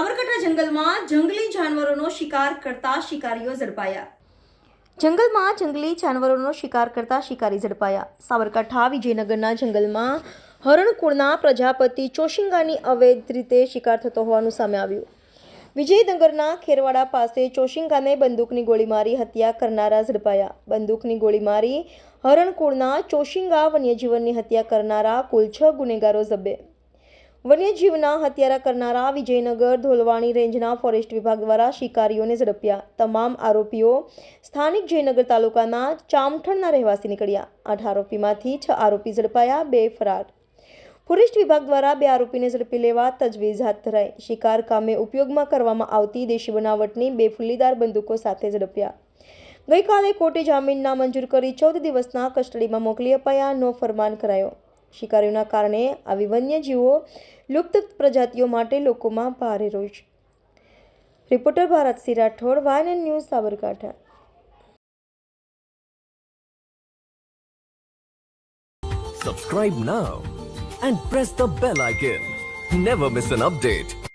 સાબરકાંઠા જંગલમાં જંગલી જાનવરોનો શિકાર કરતા શિકારીઓ ઝડપાયા. જંગલમાં જંગલી જાનવરોનો શિકાર કરતા શિકારી ઝડપાયા. સાબરકાંઠા વિજયનગરના જંગલમાં હરણકુળના પ્રજાપતિ ચોશિંગાની અવૈધ રીતે શિકાર થતો હોવાનું સામે આવ્યું. વિજયનગરના ખેરવાડા પાસે ચોશિંગાને બંદૂકની ગોળી મારી હત્યા કરનારા ઝડપાયા. બંદૂકની ગોળી મારી હરણકુળના ચોશિંગા વન્યજીવનની હત્યા કરનારા કુલ છ ગુનેગારો જબ્બે વન્યજીવના હત્યારા કરનારા વિજયનગર ધોલવાણી રેન્જના ફોરેસ્ટ વિભાગ દ્વારા શિકારીઓને ઝડપ્યા. તમામ આરોપીઓ સ્થાનિક જયનગર તાલુકાના ચામઠણના રહેવાસી નીકળ્યા. આઠ આરોપીમાંથી છ આરોપી ઝડપાયા, બે ફરાર. ફોરેસ્ટ વિભાગ દ્વારા બે આરોપીને ઝડપી લેવા તજવીજ હાથ ધરાઈ. શિકાર કામે ઉપયોગમાં કરવામાં આવતી દેશી બનાવટની બે ફુલ્લીદાર બંદૂકો સાથે ઝડપ્યા. ગઈકાલે કોર્ટે જામીન નામંજૂર કરી ચૌદ દિવસના કસ્ટડીમાં મોકલી અપાયા, નો ફરમાન કરાયો. શિકારીઓના કારણે આવી વન્યજીવો લુપ્ત પ્રજાતિઓ માટે લોકોમાં ભારે રોષ reporter Bharatsinh Rathod, વાયન news Sabarkantha Subscribe now and press the bell icon. Never miss an update.